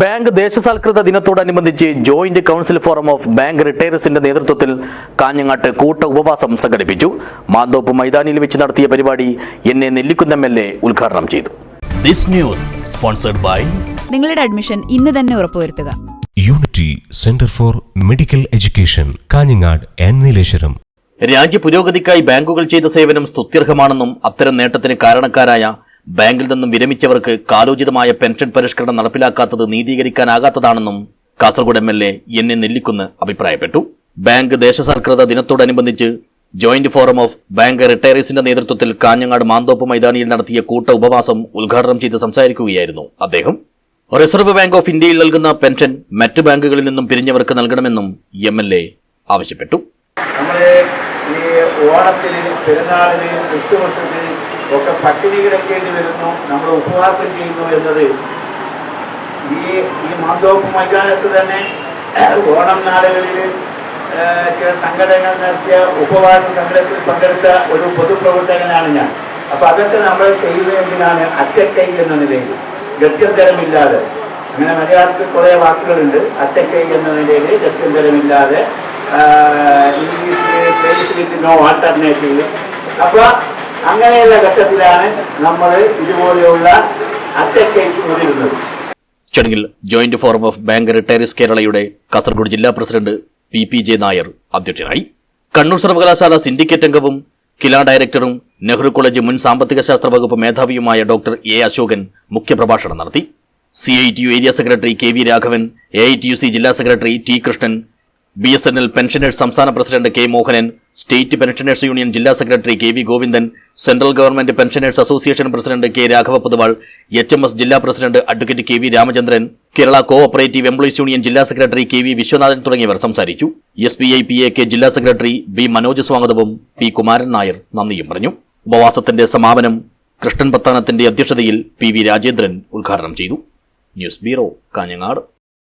Bank ദേശസാൽകൃത ദിനത്തോടനുബന്ധിച്ച് joint council forum of bank റിട്ടയർസിന്റെ നേതൃത്വത്തിൽ കാഞ്ഞങ്ങാട്ട് കൂട്ട ഉപവാസം സംഘടിപ്പിച്ചു. മാന്തോപ്പ് മൈതാനിയിൽ വെച്ച് നടത്തിയ പരിപാടി എന്നെ നെല്ലിക്കുന്ന എം എൽ എ ഉദ്ഘാടനം ചെയ്തു. ദിസ് ന്യൂസ് സ്പോൺസർഡ് ബൈ നിങ്ങളുടെ അഡ്മിഷൻ ഇന്ന് തന്നെ ഉറപ്പുവരുത്തുക. Unity centre for medical education Kanhangad Nileshwaram. രാജ്യ പുരോഗതിക്കായി ബാങ്കുകൾ ചെയ്ത സേവനം സ്തുത്യർഹമാണെന്നും അത്തരം നേട്ടത്തിന് കാരണക്കാരായ ബാങ്കിൽ നിന്നും വിരമിച്ചവർക്ക് കാലോചിതമായ പെൻഷൻ പരിഷ്കരണം നടപ്പിലാക്കാത്തത് നീതീകരിക്കാനാകാത്തതാണെന്നും Kasaragod M L A N A Nellikkunnu അഭിപ്രായപ്പെട്ടു. ബാങ്ക് ദേശസാൽകൃത ദിനത്തോടനുബന്ധിച്ച് ജോയിന്റ് ഫോറം ഓഫ് ബാങ്ക് റിട്ടയറീസിന്റെ നേതൃത്വത്തിൽ കാഞ്ഞങ്ങാട് മാന്തോപ്പ് മൈതാനിയിൽ നടത്തിയ കൂട്ട ഉപവാസം ഉദ്ഘാടനം ചെയ്ത് സംസാരിക്കുകയായിരുന്നു അദ്ദേഹം. റിസർവ് ബാങ്ക് ഓഫ് ഇന്ത്യയിൽ നൽകുന്ന പെൻഷൻ മറ്റ് ബാങ്കുകളിൽ നിന്നും പിരിഞ്ഞവർക്ക് നൽകണമെന്നും എം എൽ എ ആവശ്യപ്പെട്ടു. നമ്മൾ ഈ ഓണത്തിന് പെരുന്നാളിന് ക്രിസ്തുമസിന് ഒക്കെ പട്ടിണി കിടക്കേണ്ടി വരുന്നു നമ്മൾ ഉപവാസം ചെയ്യുന്നു എന്നത് ഈ ഈ മാന്തോപ്പ് മൈതാനത്ത് തന്നെ ഓണം നാളുകളിൽ ചില സംഘടനകൾ നടത്തിയ ഉപവാസ സമരത്തിൽ പങ്കെടുത്ത ഒരു പൊതുപ്രവർത്തകനാണ് ഞാൻ അപ്പൊ അതൊക്കെ നമ്മൾ ചെയ്യുന്നതെങ്കിലാണ് അച്ചക്കൈ എന്ന നിലയിൽ ഗത്യന്തരമില്ലാതെ അങ്ങനെ മലയാളത്തിൽ കുറെ വാക്കുകളുണ്ട് അറ്റക്കൈ എന്ന നിലയിൽ ഗത്യന്തരമില്ലാതെ ഇംഗ്ലീഷിൽ നോ ആൾട്ടർനേറ്റീവ് അപ്പൊ അങ്ങനെയുള്ള ഘട്ടത്തിലാണ് നമ്മൾ ഇതുപോലെയുള്ള അറ്റക്കൈ തുടരുന്നത് ചടങ്ങിൽ joint forum of bank retirees കേരളയുടെ കാസർഗോഡ് ജില്ലാ president P P J Nair അധ്യക്ഷനായി. കണ്ണൂർ സർവകലാശാല സിൻഡിക്കേറ്റ് അംഗവും കില ഡയറക്ടറും നെഹ്റു കോളേജ് മുൻ സാമ്പത്തിക ശാസ്ത്ര വകുപ്പ് മേധാവിയുമായ ഡോക്ടർ എ അശോകൻ മുഖ്യപ്രഭാഷണം നടത്തി. C I T U area secretary K V Raghavan A I T U C ജില്ലാ secretary T Krishnan B S N L pensioners സംസ്ഥാന president K Mohanan state pensioners union ജില്ലാ secretary K V Govindan central government pensioners association president K Raghava Poduval H M S ജില്ലാ president advocate K V Ramachandran Kerala cooperative employees union ജില്ലാ secretary K V Viswanathan തുടങ്ങിയവർ സംസാരിച്ചു. S B I P A K ജില്ലാ secretary B Manoj സ്വാഗതവും P Kumaran Nair നന്ദിയും പറഞ്ഞു. ഉപവാസത്തിന്റെ സമാപനം കൃഷ്ണൻ പത്താനത്തിന്റെ അധ്യക്ഷതയിൽ പി വി രാജേന്ദ്രൻ ഉദ്ഘാടനം ചെയ്തു. News bureau Kanhangad.